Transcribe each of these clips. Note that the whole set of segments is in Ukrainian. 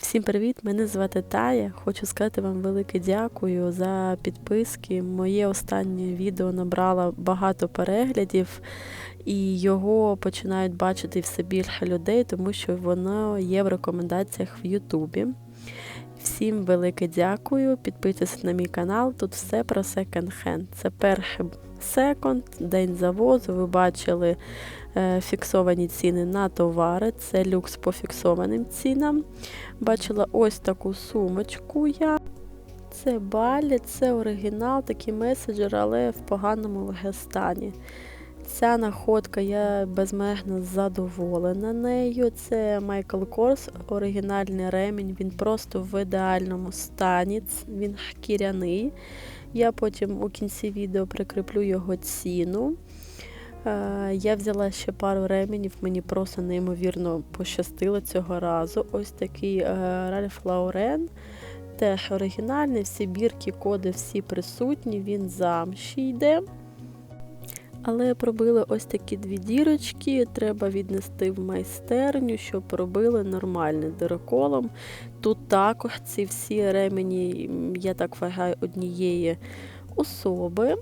Всім привіт! Мене звати Тая. Хочу сказати вам велике дякую за підписки. Моє останнє відео набрало багато переглядів, і його починають бачити все більше людей, тому що воно є в рекомендаціях в Ютубі. Всім велике дякую. Підписуйтесь на мій канал. Тут все про секонд-хенд. Це перший секонд, день завозу. Ви бачили е, фіксовані ціни на товари. Це люкс по фіксованим цінам. Бачила ось таку сумочку я. Це балі, це оригінал, такий меседжер, але в поганому стані. Ця находка, я безмежно задоволена нею. Це Майкл Корс, оригінальний ремінь. Він просто в ідеальному стані. Він шкіряний. Я потім у кінці відео прикріплю його ціну. Е, Я взяла ще пару ременів, мені просто неймовірно пощастило цього разу. Ось такий е, Ральф Лаурен. Теж оригінальний, всі бірки, коди, всі присутні, він замші йде. Але пробили ось такі дві дірочки, треба віднести в майстерню, щоб робили нормальним дироколом. Тут також ці всі ремені, я так вважаю, однієї особи.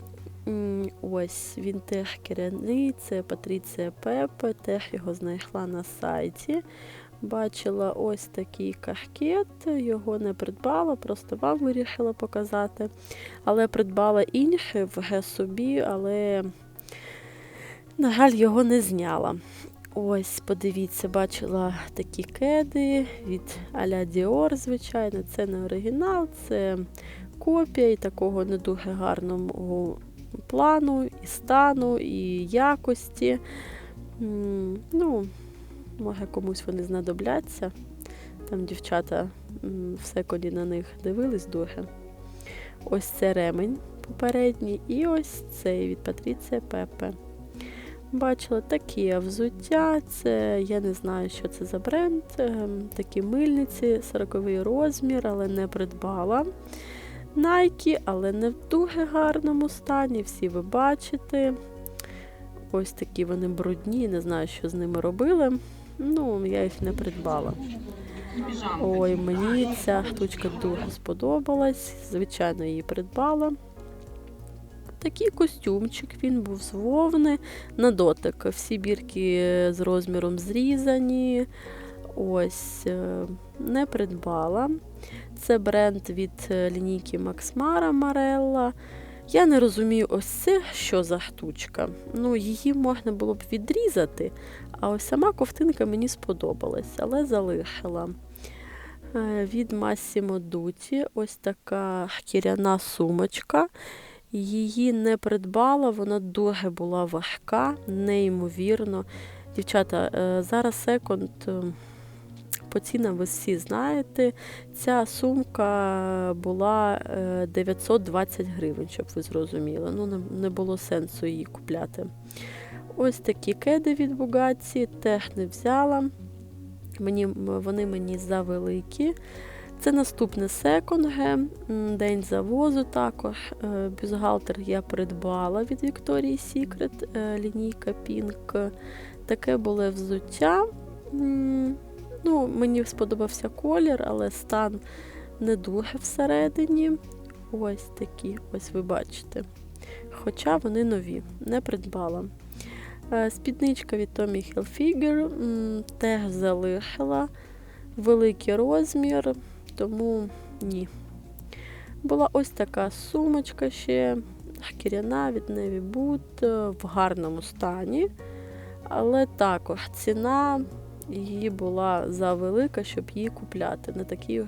Ось він теж керівний, це Патріція Пепе, теж його знайшла на сайті. Бачила ось такий кашкет, його не придбала, просто вам вирішила показати. Але придбала інший в собі, але, на жаль, його не зняла. Ось, подивіться, бачила такі кеди від Аля Діор, звичайно, це не оригінал, це копія і такого не дуже гарного плану, і стану, і якості. Ну, може комусь вони знадобляться. Там дівчата в секонді на них дивились дуже. Ось це ремень попередній, і ось цей від Патріція Пепе. Бачила такі взуття, це я не знаю, що це за бренд. ем, Такі мильниці, 40 розмір, але не придбала. Nike, але не в дуже гарному стані. Всі ви бачите. Ось такі вони брудні, не знаю, що з ними робили. Ну, я їх не придбала. Ой, мені ця штучка дуже сподобалась. Звичайно, її придбала. Такий костюмчик, він був з вовни на дотик. Всі бірки з розміром зрізані. Ось, е, не придбала. Це бренд від е, лінійки Mara Marella. Я не розумію, ось це що за штучка. Ну, її можна було б відрізати, а ось сама ковтинка мені сподобалась, але залишила. Е, Від Massimo Dutti ось така шкіряна сумочка. Її не придбала, вона дуже була важка, неймовірно. Дівчата, е, зараз секонд е, по цінам ви всі знаєте. Ця сумка була е, 920 гривень, щоб ви зрозуміли. Ну, не- було сенсу її купляти. Ось такі кеди від Бугаці теж не взяла. Мені, вони мені завеликі. Це наступне секонге, день завозу також. Е, Бюстгальтер я придбала від Victoria's Secret, е, лінійка Pink. Таке було взуття. Ну, мені сподобався колір, але стан не дуже всередині. Ось такі, ось ви бачите. Хоча вони нові, не придбала. Е, Спідничка від Tommy Hilfiger теж залишила великий розмір, тому ні. Була ось така сумочка ще шкіряна від Navy Boot е, в гарному стані, але також ціна її була завелика, щоб її купляти. Не такий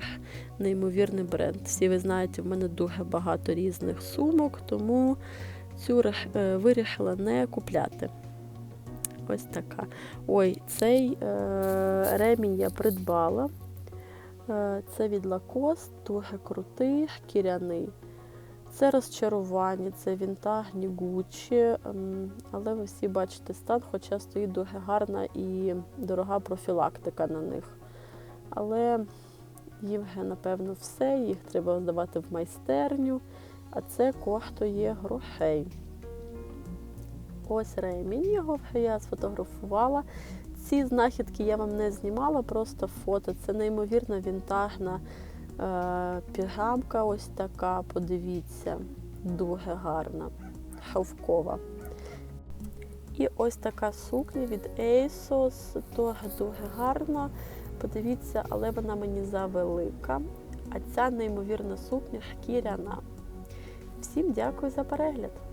неймовірний бренд. Всі ви знаєте, в мене дуже багато різних сумок, тому цю е, вирішила не купляти. Ось така. Ой, цей е, ремінь я придбала. Е, це від Lacoste, дуже крутий, шкіряний. Це розчарування, це вінтажні Гуччі, ем, але ви всі бачите стан, хоча стоїть дуже гарна і дорога профілактика на них. Але їм вже, напевно, все, їх треба здавати в майстерню, а це коштує грошей. Ось ремінь його вже я сфотографувала. Ці знахідки я вам не знімала, просто фото. Це неймовірно вінтажна е, пігамка, ось така. Подивіться, дуже гарна, шовкова. І ось така сукня від ASOS, дуже-дуже гарна. Подивіться, але вона мені завелика. А ця неймовірна сукня шкіряна. Всім дякую за перегляд!